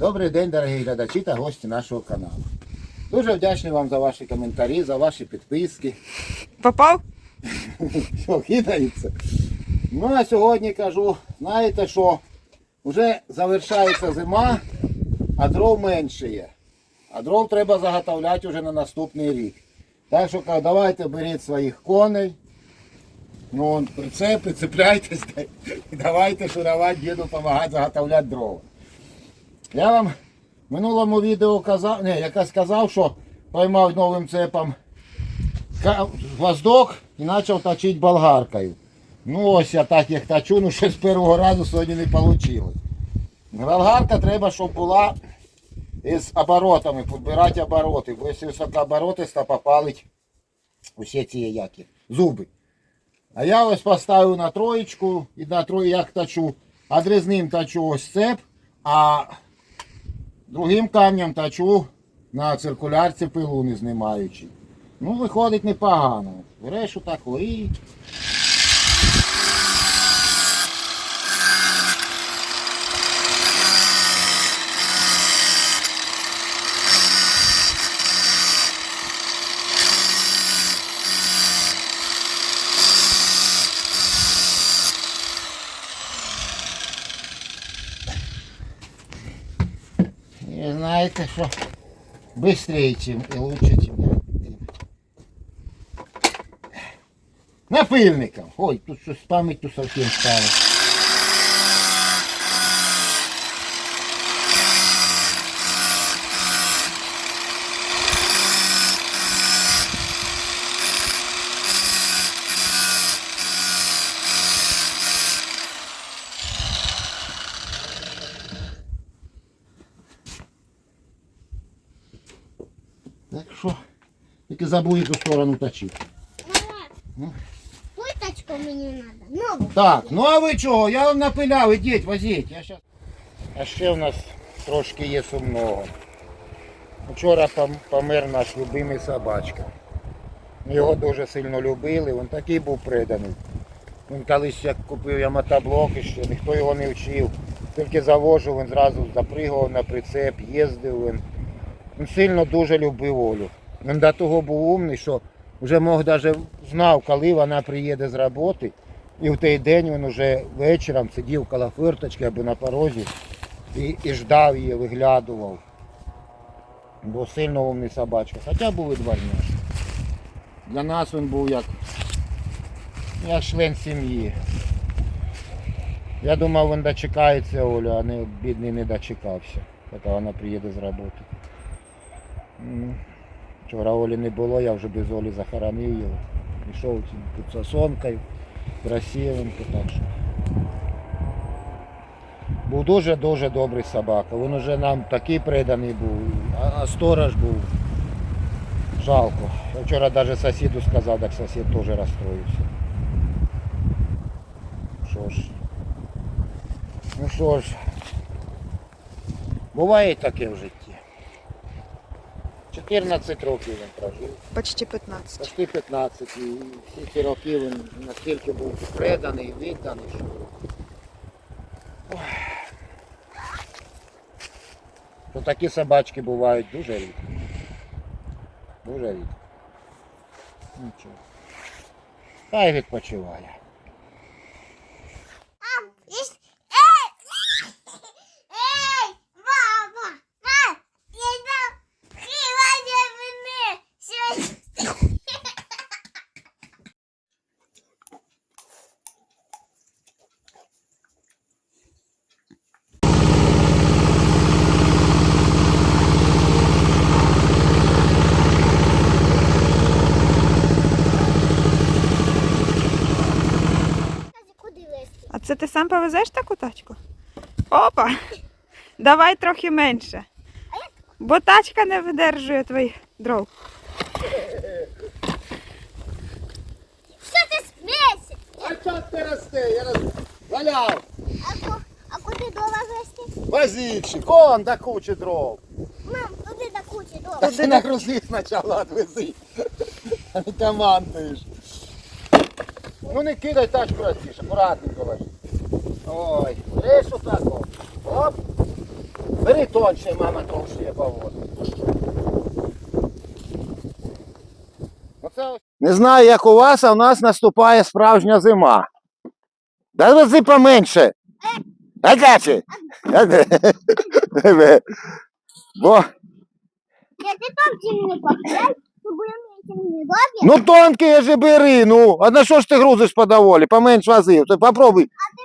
Добрий день, дорогі глядачі та гості нашого каналу. Дуже вдячний вам за ваші коментарі, за ваші підписки. Попав? Що кидається. Ну а сьогодні кажу, знаєте що, вже завершається зима, а дров менше є. А дров треба заготовляти вже на наступний рік. Так що давайте беріть своїх коней. Ну, прицепи, цепляйтесь давайте шурувати, діду допомагати заготовляти дрова. Я вам в минулому відео казав, не, я сказав, що поймав новим цепом гвоздок і почав точити болгаркою. Ну ось я так їх точу, ну ще з першого разу сьогодні не вийшло. Болгарка треба, щоб була із оборотами, підбирати обороти, бо якщо високооборотиста попалить усі ці які, зуби. А я ось поставив на троєчку і на трої як точу. Одрізним точу ось цеп, а другим камнем тачу на циркулярці пилу не знімаючи. Ну, виходить непогано. Береш отако і. Знаєте, що швидше, чим і лучше, чим я. Напильником. Ой, тут щось з пам'яттю совсем стало. Так що, тільки забув яку сторону точити. Плиточку мені треба. Нову. Так, ну а ви чого? Я вам напиляв, ідіть, возіть. Я щас... А ще в нас трошки є сумного. Вчора пом- помер наш любимий собачка. Ми його дуже сильно любили, він такий був преданий. Він колись як купив я мотоблок ще, ніхто його не вчив. Тільки завожу, він зразу запригував на прицеп, їздив він. Він сильно дуже любив Олю. Він до того був умний, що вже мог навіть знав, коли вона приїде з роботи. І в той день він вже вечором сидів коло фирточки або на порозі і, і ждав її, виглядував. Бо сильно умний собачка. Хоча був і дворняш. Для нас він був як, як член сім'ї. Я думав, він дочекається Олю, а не, бідний не дочекався, поки вона приїде з роботи. Вчора Олі не було, я вже без Олі захоронив його. Пішов під сосонкою, красивенько, так. Був дуже-дуже добрий собака. Він уже нам такий преданий був, а, сторож був. Жалко. Вчора навіть сусіду сказав, так сусід теж розстроївся. Що ж. Ну що ж. Буває таке в житті. 14 років він прожив. Почти 15. Почти 15. І всі ці роки він настільки був преданий, відданий, що. Ой. Що такі собачки бувають дуже рідко. Дуже рідко. Нічого. Хай відпочиває. Єсть- Ей! Ей! Мама! Мам! Я дам! Хилання мене! Сьогодні! Куди вести? А це ти сам повезеш таку тачку? Опа! Давай трохи менше. Бо тачка не видержує твоїх дров. Що ти смієшся? А час ти росте, я роз... валяв. А, ку- а куди дома вести? Возіть, кон до кучі дров. Мам, туди до кучі дома. Та ти нагрузи спочатку відвези. А не командуєш. Ну не кидай тачку розтіш, акуратненько ложи. Ой, лиш отак. о. Оп. Бери тонше, мама тонше я поводу. Не знаю, як у вас, а в нас наступає справжня зима. Да вози поменше. Агачі! Бо, Я ти там мені попадай, то будемо ну тонкі же бери, ну. А на що ж ти грузиш по доволі? Поменш возив. Ти попробуй. А ти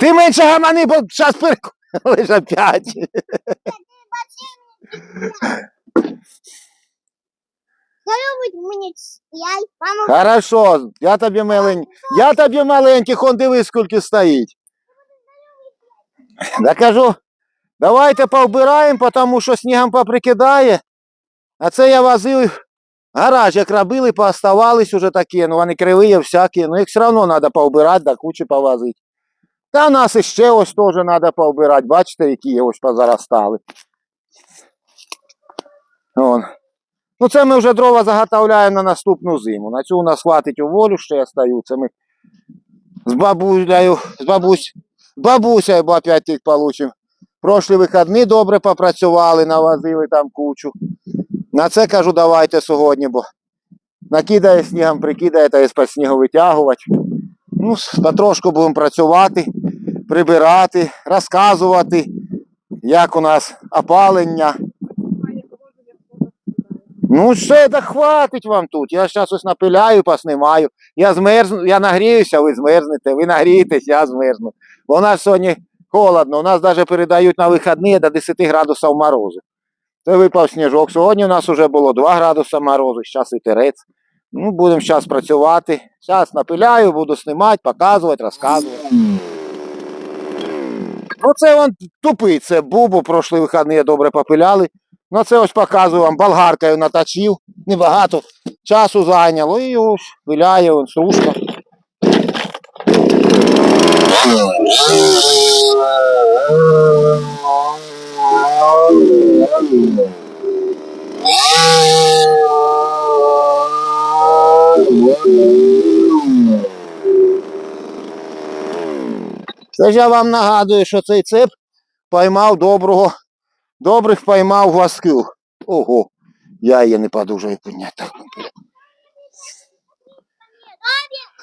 Ти менше гамани, бо зараз переколиш опять. Хорошо, я тобі милень. Я тобі маленький, хон дивись, скільки стоїть. Да кажу, давайте повбираємо, тому що снігом поприкидає. А це я возив. Гараж, як робили, пооставались уже такі, ну вони криві, всякі, ну їх все одно треба повбирати, до кучі повозити. Та нас іще ось теж треба повбирати, бачите, які ось позаростали. Вон. Ну це ми вже дрова заготовляємо на наступну зиму. На цю у нас хватить у волю, ще я стою. Це ми з бабулею, з бабусь, бабусею, бо опять тих получимо. Прошлі вихідні добре попрацювали, навозили там кучу. На це кажу, давайте сьогодні, бо накидає снігом, прикидає та із-під снігу витягувати. Ну, потрошку будемо працювати, прибирати, розказувати, як у нас опалення. Ну все, да хватить вам тут. Я зараз ось напиляю, поснимаю. Я змерзну, я нагріюся, ви змерзнете, ви нагрієтесь, я змерзну. Бо у нас сьогодні холодно. У нас навіть передають на вихідні до 10 градусів морозу. Це випав сніжок. Сьогодні у нас вже було 2 градуси морозу, зараз вітерець. Ну, будемо зараз працювати. Зараз напиляю, буду знімати, показувати, розказувати. Ну це вон тупий, це бубу, прошлі вихідні добре попиляли. Ну це ось показую вам, болгаркою наточив, небагато часу зайняло і ось виляє он стружка. Це ж я вам нагадую, що цей цеп поймав доброго, добрих поймав глазків. Ого, я її не подужаю підняти.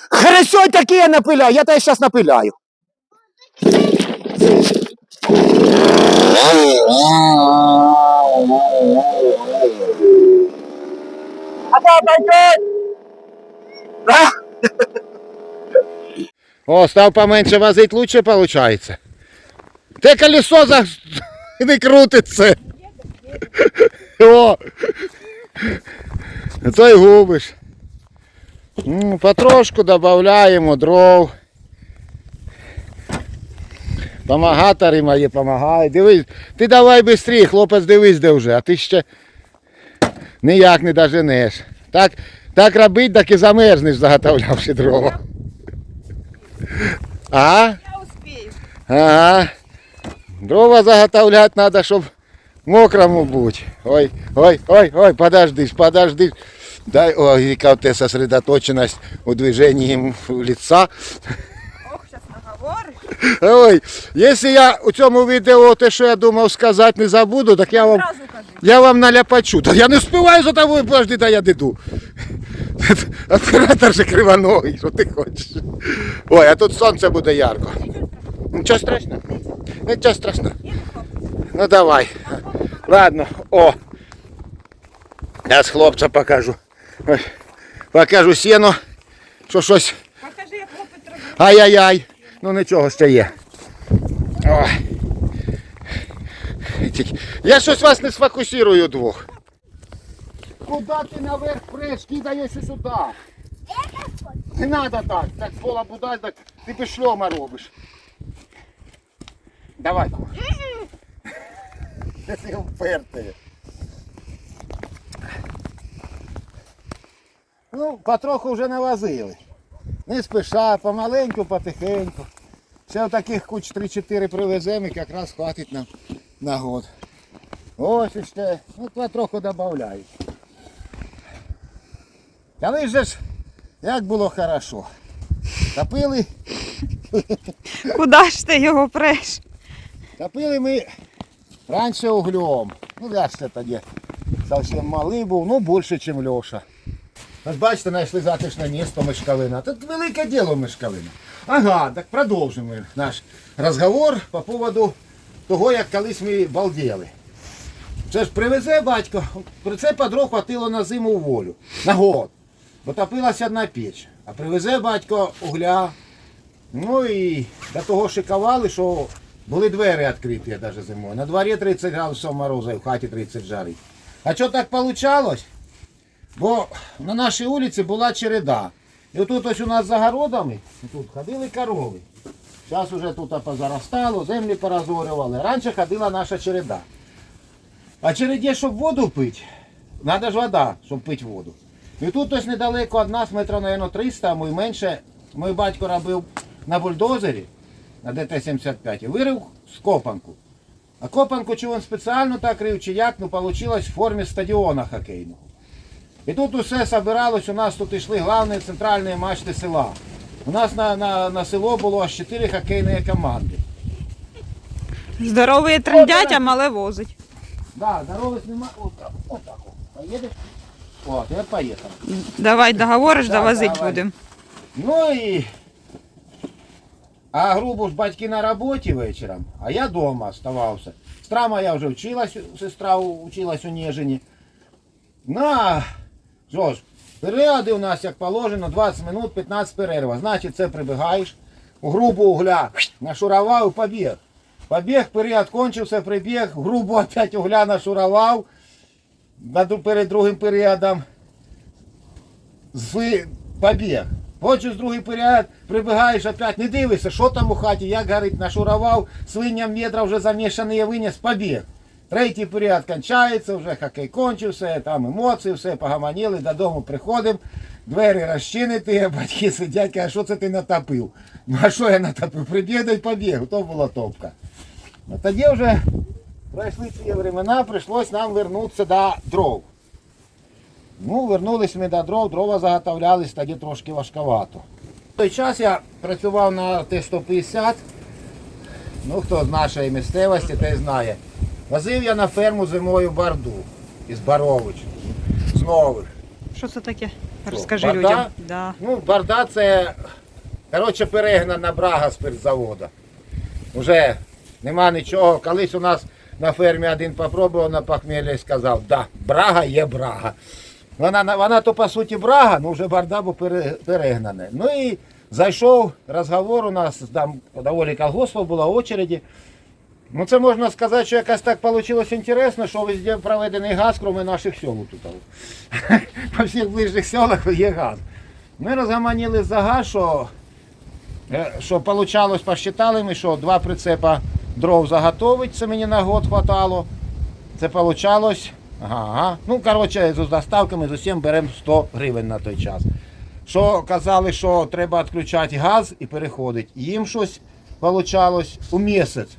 Хорошо, таке я напиляю, я тебе зараз напиляю. О, став поменше возить, лучше получается. Те колесо за... не крутиться. О! То й губиш. Ну, потрошку додаємо дров. Помагатори мої помагають. Дивись, ти давай швидше, хлопець дивись де вже, а ти ще ніяк не доженеш. Так, так робить, так і замерзнеш, заготовлявши дрова. А? Я успію. Ага. Дрова заготовлять надо, щоб мокрому бути. Ой, ой, ой, ой, подожди, подожди. Дай, ой, яка у тебе сосредоточеність у движенні лица. Ох, зараз. Ой, якщо я у цьому відео те, що я думав сказати, не забуду, так я вам, я вам наляпачу. Та я не встигаю за тобою, подожди, та я диду. Оператор же кривоногий, що ти хочеш. Ой, а тут сонце буде ярко. Нічого страшного. Нічого страшного. Ну давай. Ладно, о. Я з хлопця покажу. Покажу сіно, що щось. Покажи, як хлопець робить. Ай-яй-яй. Ну нічого ще є. Ой. Я щось вас не сфокусирую двох. Куди ти наверх преш? Кидаєш сюди. Не треба так. Так пола будай, так ти пішльома робиш. Давай. Ти впертий. Ну, потроху вже навозили. Не спіша, помаленьку, потихеньку. Ще таких куч 3-4 привеземо і якраз хватить нам на год. Ось іще, ну потроху додають. Але же ж, як було хорошо. Топили, Куди ж ти його преш? топили ми Раніше углем. Ну, я ж це тоді зовсім малий був, ну більше, ніж Льоша. Ось бачите, знайшли затишне місто Мишкалина. Тут велике діло Мишкалина. Ага, так продовжимо наш розговор по поводу того, як колись ми балділи. Це ж привезе батько, прицепа дров хватило на зиму волю, на год. Бо топилася одна піч. А привезе батько угля. Ну і до того шикували, що були двері відкриті навіть зимою. На дворі 30 градусів морозу і в хаті 30 жарить. А що так вийшло? Бо на нашій вулиці була череда. І отут ось у нас за городами, тут ходили корови. Зараз уже тут позаростало, землі поразорювали. Раніше ходила наша череда. А череді, щоб воду пити, треба ж вода, щоб пити воду. І тут ось недалеко від нас, метрів, мабуть, 300, а мій менше, мій батько робив на бульдозері, на ДТ-75, і вирив з копанку. А копанку чи він спеціально так рив, чи як, ну вийшло в формі стадіона хокейного. І тут усе збиралось, у нас тут йшли головні центральні мачти села. У нас на, на, на село було аж 4 хокейні команди. Здоровий трендять, а мале возить. Да, здорових нема. От так, от так. Поїдеш? О, я поїхав. Давай договориш, Да, довозить давай. будемо. Ну і. А грубо ж батьки на роботі вечором, а я вдома оставався. Сестра моя вже вчилась, сестра вчилась у Нежині. Ну, а, що ж, періоди у нас, як положено, 20 минут, 15 перерва. Значить, це прибігаєш, у грубу угля нашуровав і побіг. Побіг, період кончився, прибіг, грубу опять угля нашуровав. Перед другим періодом з побіг. Хочеш другий період, прибігаєш опять, не дивишся, що там у хаті, як горить, нашуровав, свиням відра вже замішані, виніс, побіг. Третій період кончається, вже хокей кончився, там емоції, все, погаманіли, додому приходимо, двері розчинити, а батьки сидять, кажуть, що це ти натопив? Ну а що я натопив? Прибіг да й побіг, то була топка. Ну, тоді вже пройшли ці времена, прийшлось нам вернутися до дров. Ну, вернулись ми до дров, дрова заготовлялись тоді трошки важковато. В той час я працював на Т-150. Ну, хто з нашої місцевості, той знає. Возив я на ферму зимою барду із Барович. З нових. Що це таке? Розкажи барда? людям. Да. Ну, барда це, коротше, перегнана брага спиртзавода. Уже нема нічого. Колись у нас на фермі один попробував на похмілля і сказав, да, брага є брага. Вона, вона то по суті брага, ну вже барда бо пере- перегнане. Ну і зайшов розговор у нас, там доволі колгоспів було очереді. Ну це можна сказати, що якось так вийшло інтересно, що везде проведений газ, крім наших сел тут. По всіх ближніх селах є газ. Ми розгаманіли за газ, що, е, що получалось, посчитали ми, що два прицепа дров заготовить, це мені на год хватало. Це получалось. Ага. Ну, коротше, з доставками з усім беремо 100 гривень на той час. Що казали, що треба відключати газ і переходить. Їм щось получалось у місяць.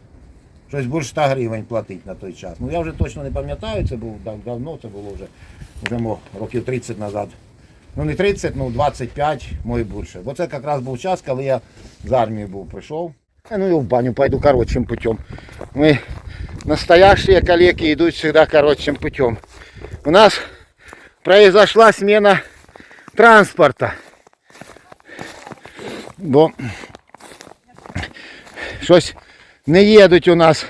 Щось більше 100 гривень платить на той час. Ну я вже точно не пам'ятаю, це був дав- давно, це було вже, вже мо, років 30 назад. Ну не 30, ну 25, може більше. Бо це якраз був час, коли я з армії був прийшов. Е, Ну і в баню пойду коротшим путем. Ми настоящие коллеги идут всегда коротшим путем. У нас произошла смена транспорта. Бо щось не їдуть у нас.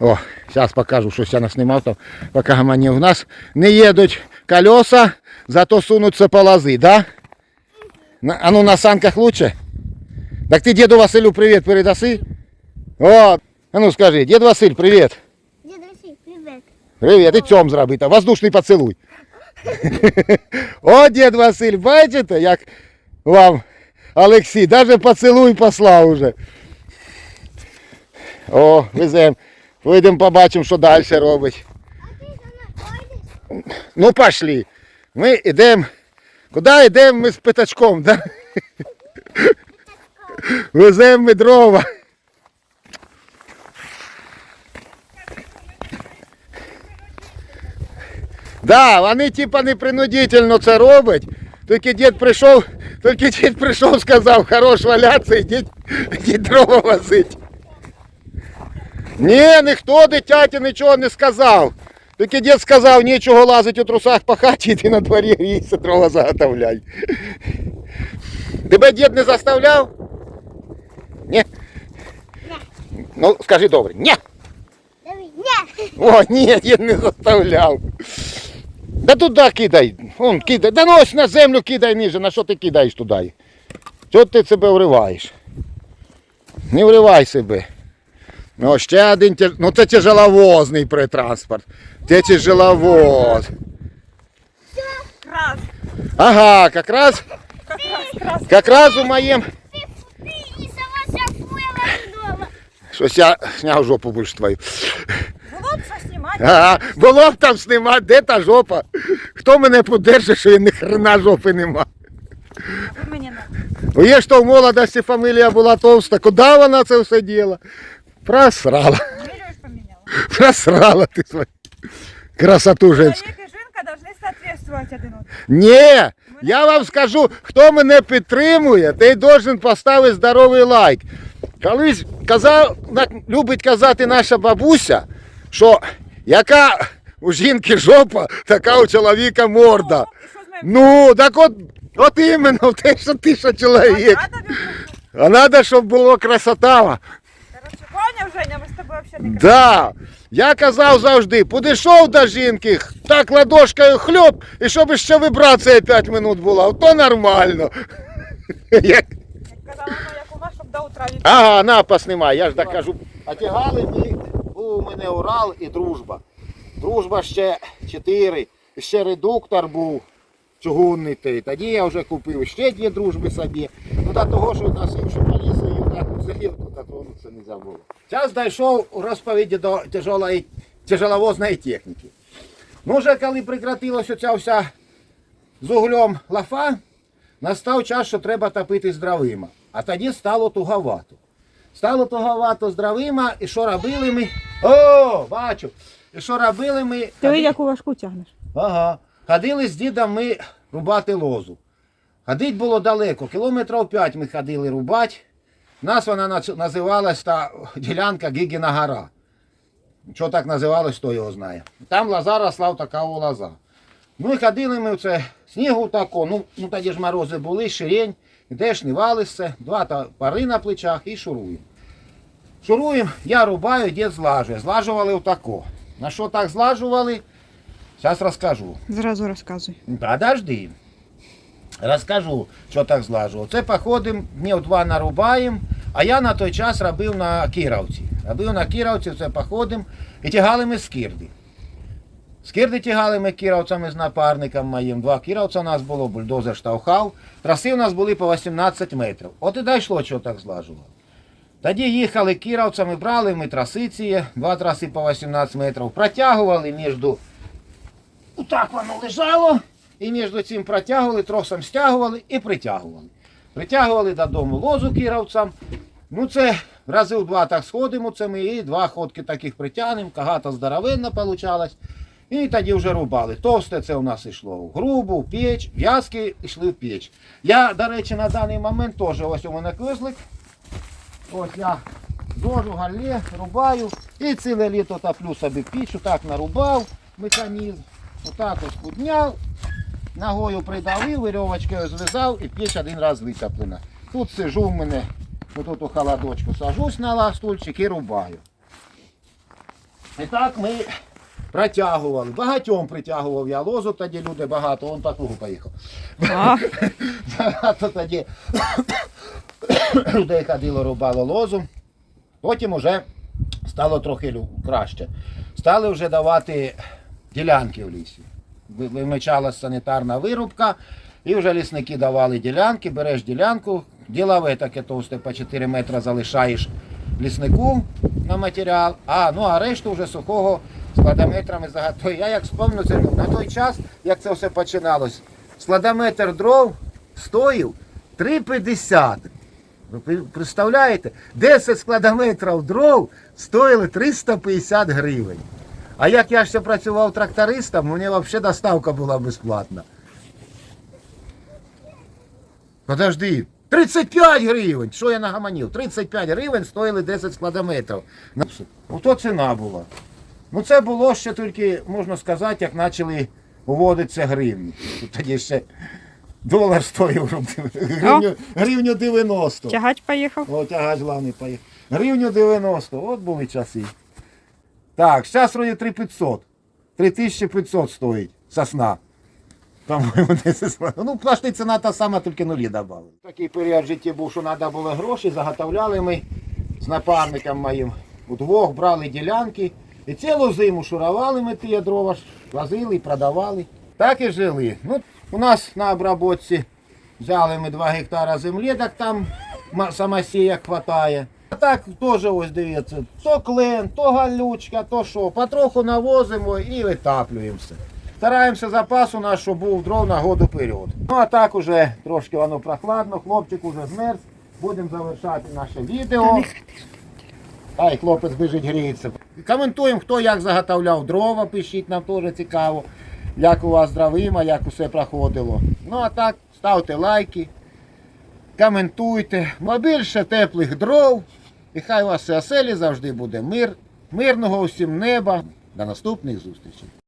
О, зараз покажу, щось я наснімав там, поки гаманів. У нас не їдуть колеса, зато сунуться полози, да? На- А ну на санках лучше? Так ти деду Василю привіт передаси? О, а ну скажи, дед Василь, привіт. Дід Василь, привіт. Привіт, і цьом зроби, та воздушний поцілуй. О, дід Василь, бачите, як вам Олексій, навіть поцілуй послав уже. О, везем. Вийдемо, побачимо, що далі робить. А ти за мною пойдеш? Ну, пошли. Ми йдемо. Куди йдемо ми з п'ятачком, да? Веземо ми дрова. Да, вони типа непринудительно це роблять. Тільки дід прийшов, тільки дід прийшов, сказав, хорош валятися, ідіть, ідіть дрова возить. Ні, ніхто дитяті нічого не сказав. Тільки дід сказав, нічого лазить у трусах по хаті, йди на дворі грійся, дрова заготовляй. Тебе дід не заставляв? Ні? Ну, скажи добре, ні. Давай, ні. О, ні, дід не заставляв. Да туди кидай. Вон, кидай. Да ну ось на землю кидай ниже. На що ти кидаєш туди? Чого ти себе вриваєш? Не вривай себе. Ну, ще один тяж... Ну це тяжеловозний притранспорт. Це тяжеловоз. Крас, Ага, как раз, крас, крас. как раз у моєм. Щось я зняв жопу більш твою. Було б що знімати. Ага, було б там знімати, де та жопа? Хто мене подержить, що я ні хрена жопи нема? Ви мені не. Ну, Є що в молодості фамілія була товста. Куди вона це все діла? Просрала. Поміняла. Просрала ти свою красоту женську. Чоловік і жінка повинні соответствувати один одному. Ні, я вам скажу, хто мене підтримує, той должен поставити здоровий лайк. Колись казав, любить казати наша бабуся, що яка у жінки жопа, така у чоловіка морда. Моїм? Ну, так от, от іменно те, що ти що чоловік. А треба, щоб було красота. Женя, ми з тобою взагалі не Да. Я казав завжди, підійшов до жінки, так ладошкою хльоп, і щоб ще вібрація 5 минут була, то нормально. Як... Казала моя до утра від... Ага, напас немає, я ж так кажу. А тягали ми, був у мене Урал і дружба. Дружба ще 4, ще редуктор був чугунний той. Тоді я вже купив ще дві дружби собі. Ну та того, що носив, що полісою так взагалі дотронутися не забув. Час дійшов у розповіді до тяжелої, тяжеловозної техніки. Ну вже коли прекратилася ця вся з углем лафа, настав час, що треба топити з дровима. А тоді стало туговато. Стало туговато з дровима, і що робили ми? О, бачу! І що робили ми? Ти яку важку тягнеш? Ага. Ходили з дідом ми рубати лозу. Ходить було далеко, кілометрів 5 ми ходили рубати. Нас вона називалась та ділянка Гігіна гора. Що так називалось, хто його знає. Там лоза росла така лоза. Ну і ходили ми в це снігу тако, ну, ну тоді ж морози були, ширень, йдеш, не валишся, два пари на плечах і шуруємо. Шуруємо, я рубаю, дід злажує. Злажували отако. На що так злажували? Зараз розкажу. Зразу розказуй. Подожди. Розкажу, що так злажував. Це походимо, днів два нарубаємо, а я на той час робив на Кіровці. Робив на Кіровці, це походимо і тягали ми скирди. Скирди тягали ми кіровцями з напарником моїм. Два кіровця у нас було, бульдозер штовхав. Траси у нас були по 18 метрів. От і дійшло, що так злажував. Тоді їхали кіровцями, брали ми траси ці, два траси по 18 метрів, протягували між так воно лежало, і між цим протягували, тросом стягували і притягували. Притягували додому лозу кіровцям. Ну це рази в два так сходимо, це ми і два ходки таких притягнемо, кагата здоровенна получалась. І тоді вже рубали. Товсте це у нас йшло в грубу, в піч, в'язки йшли в піч. Я, до речі, на даний момент теж ось у мене кизлик. Ось я зожу галле, рубаю і ціле літо топлю собі піч, отак нарубав механізм, отак ось підняв, ногою придавив, вирьовочкою зв'язав і піч один раз витоплена. Тут сижу в мене, отут у холодочку сажусь на ластульчик і рубаю. І так ми протягували. Багатьом притягував я лозу, тоді люди багато, он по кругу поїхав. А, Багато тоді людей ходило, рубало лозу. Потім вже стало трохи краще. Стали вже давати ділянки в лісі. Ви- Вимичалась санітарна вирубка, і вже лісники давали ділянки, береш ділянку, ділове таке товсте по 4 метри залишаєш ліснику на матеріал, а, ну, а решту вже сухого складометрами заготові. Я як вспомню це на той час, як це все починалось, складометр дров стоїв 3,50. Ви представляєте? 10 складометрів дров стоїли 350 гривень. А як я ще працював трактористом, мені взагалі доставка була безплатна. Подожди, 35 гривень! Що я нагаманів? 35 гривень стоїли 10 складометрів. Ото ціна була. Ну це було ще тільки, можна сказати, як почали вводитися гривні. Тоді ще долар стоїв гривню, гривню 90. Тягач поїхав. О, тягач главний поїхав. Гривню 90, от були часи. Так, зараз вроді 3500. 3500 стоїть сосна. По-моєму, десь. Ну, плашти ціна та сама, тільки нулі додали. Такий період в житті був, що треба було гроші, заготовляли ми з напарником моїм. Удвох брали ділянки. І цілу зиму шурували ми ті дрова, возили і продавали. Так і жили. Ну, у нас на обработці взяли ми 2 гектара землі, так там самосіяк хватає. А так теж ось дивіться, то клен, то галючка, то що. Потроху навозимо і витаплюємося. Стараємося запас у нас, щоб був дров на году вперед. Ну а так уже трошки воно прохладно, хлопчик уже змерз. Будемо завершати наше відео. Ай, хлопець біжить гріється. Коментуємо, хто як заготовляв дрова, пишіть, нам теж цікаво, як у вас дровима, як усе проходило. Ну а так, ставте лайки, коментуйте. Більше теплих дров. І хай у вас все оселі завжди буде мир. Мирного усім неба. До наступних зустрічей.